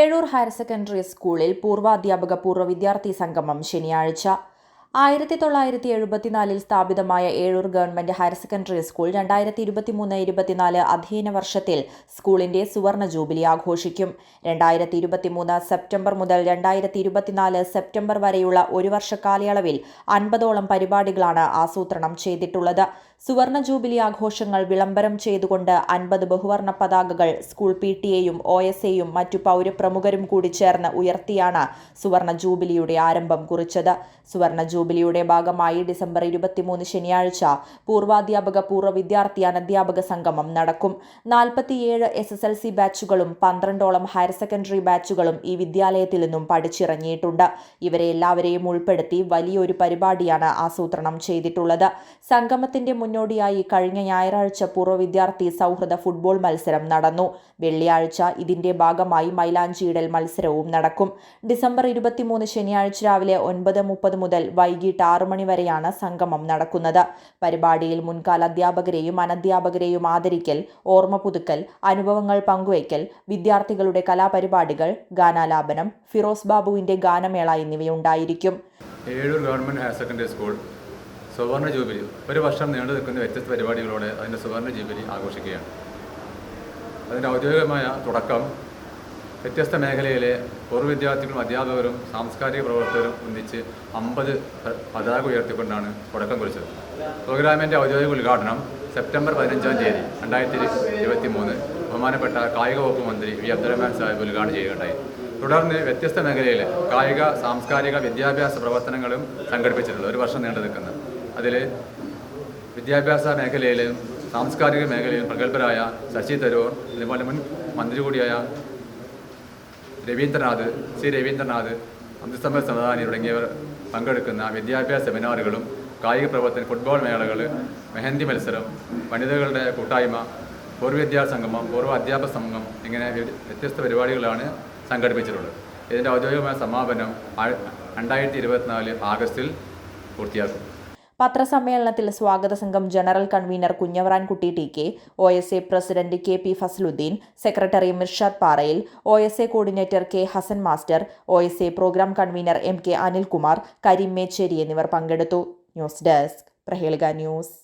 Ezhur higher secondary സ്കൂളിൽ പൂർവാധ്യാപക പൂർവ വിദ്യാർത്ഥി സംഗമം ശനിയാഴ്ച. ആയിരത്തി തൊള്ളായിരത്തി എഴുപത്തിനാലിൽ സ്ഥാപിതമായ Ezhur government higher secondary school രണ്ടായിരത്തി ഇരുപത്തിമൂന്ന് ഇരുപത്തിനാല് അധ്യയന വർഷത്തിൽ സ്കൂളിന്റെ സുവർണ ജൂബിലി ആഘോഷിക്കും. രണ്ടായിരത്തി ഇരുപത്തിമൂന്ന് സെപ്റ്റംബർ മുതൽ രണ്ടായിരത്തി ഇരുപത്തിനാല് സെപ്റ്റംബർ വരെയുള്ള ഒരു വർഷ കാലയളവിൽ അൻപതോളം പരിപാടികളാണ് ആസൂത്രണം ചെയ്തിട്ടുള്ളത്. സുവർണ ജൂബിലി ആഘോഷങ്ങൾ വിളംബരം ചെയ്തുകൊണ്ട് അൻപത് ബഹുവർണ പതാകകൾ സ്കൂൾ പി ടി എയും ഒ എസ് എയും മറ്റു പൗരപ്രമുഖരും കൂടി ചേർന്ന് ഉയർത്തിയാണ് സുവർണ ജൂബിലിയുടെ ആരംഭം കുറിച്ചത്. സുവർണ ജൂബിലിയുടെ ഭാഗമായി ഡിസംബർ ഇരുപത്തിമൂന്ന് ശനിയാഴ്ച പൂർവാധ്യാപക പൂർവ വിദ്യാർത്ഥി അനധ്യാപക സംഗമം നടക്കും. നാൽപ്പത്തിയേഴ് എസ് എസ് എൽ സി ബാച്ചുകളും പന്ത്രണ്ടോളം ഹയർ സെക്കൻഡറി ബാച്ചുകളും ഈ വിദ്യാലയത്തിൽ നിന്നും പഠിച്ചിറങ്ങിയിട്ടുണ്ട്. ഇവരെ എല്ലാവരെയും ഉൾപ്പെടുത്തി വലിയൊരു പരിപാടിയാണ് ആസൂത്രണം ചെയ്തിട്ടുള്ളത്. സംഗമത്തിന്റെ മുന്നോടിയായി കഴിഞ്ഞ ഞായറാഴ്ച പൂർവ വിദ്യാർത്ഥി സൗഹൃദ ഫുട്ബോൾ മത്സരം നടന്നു. വെള്ളിയാഴ്ച ഇതിന്റെ ഭാഗമായി മൈലാഞ്ചിയിടൽ മത്സരവും നടക്കും. ഡിസംബർ ഇരുപത്തിമൂന്ന് ശനിയാഴ്ച രാവിലെ ഒൻപത് മുപ്പത് മുതൽ വൈകിട്ട് ആറു മണി വരെയാണ് സംഗമം നടക്കുന്നത്. പരിപാടിയിൽ മുൻകാല അധ്യാപകരെയും അനധ്യാപകരെയും ആദരിക്കൽ ഓർമ്മ പുതുക്കൽ അനുഭവങ്ങൾ പങ്കുവയ്ക്കൽ വിദ്യാർത്ഥികളുടെ കലാപരിപാടികൾ ഗാനാലാപനം ഫിറോസ് ബാബുവിന്റെ ഗാനമേള എന്നിവയുണ്ടായിരിക്കും. Ezhur government higher secondary school സുവർണ ജൂബിലി. ഒരു വർഷം നീണ്ടു നിൽക്കുന്ന വ്യത്യസ്ത പരിപാടികളോടെ അതിന്റെ സുവർണ ജൂബിലി ആഘോഷിക്കുകയാണ്. അതിന്റെ ഔദ്യോഗികമായ തുടക്കം വ്യത്യസ്ത മേഖലയിലെ പൂർവ വിദ്യാർത്ഥികളും അധ്യാപകരും സാംസ്കാരിക പ്രവർത്തകരും ഒന്നിച്ച് അമ്പത് പതാക ഉയർത്തിക്കൊണ്ടാണ് തുടക്കം കുറിച്ചത്. പ്രോഗ്രാമിന്റെ ഔദ്യോഗിക ഉദ്ഘാടനം സെപ്റ്റംബർ പതിനഞ്ചാം തീയതി രണ്ടായിരത്തി ഇരുപത്തി മൂന്ന് ബഹുമാനപ്പെട്ട കായിക വകുപ്പ് മന്ത്രി വി. അബ്ദുറഹ്മാൻ സാഹിബ് ഉദ്ഘാടനം ചെയ്യുകയുണ്ടായി. തുടർന്ന് വ്യത്യസ്ത മേഖലയിലെ കായിക സാംസ്കാരിക വിദ്യാഭ്യാസ പ്രവർത്തനങ്ങളും സംഘടിപ്പിച്ചിട്ടുണ്ട് ഒരു വർഷം നീണ്ടു നിൽക്കുന്നത് അതിൽ വിദ്യാഭ്യാസ മേഖലയിലും സാംസ്കാരിക മേഖലയിലും പ്രഗത്ഭരായ ശശി തരൂർ അതുപോലെ മുൻ മന്ത്രി കൂടിയായ രവീന്ദ്രനാഥ് സി രവീന്ദ്രനാഥ് അന്തസമ്മ സമദാനി തുടങ്ങിയവർ പങ്കെടുക്കുന്ന വിദ്യാഭ്യാസ സെമിനാറുകളും കായിക പ്രവർത്തന ഫുട്ബോൾ മേളകൾ മെഹന്തി മത്സരം വനിതകളുടെ കൂട്ടായ്മ പൂർവ വിദ്യാർത്ഥി സംഗമം പൂർവ അധ്യാപക സംഘം ഇങ്ങനെ വ്യത്യസ്ത പരിപാടികളാണ് സംഘടിപ്പിച്ചിട്ടുള്ളത്. ഇതിന്റെ ഔദ്യോഗികമായ സമാപനം രണ്ടായിരത്തി ഇരുപത്തിനാല് ആഗസ്റ്റിൽ പൂർത്തിയാക്കും. പത്രസമ്മേളനത്തിൽ സ്വാഗത സംഘം general convener Kunhavarankutty T K O S A president K P Fazaluddin secretary Mirshad Parayil O S A coordinator K Hasan master O S A programme convener M K Anilkumar Kareem Mecheri എന്നിവർ പങ്കെടുത്തു. News desk Prahelika news.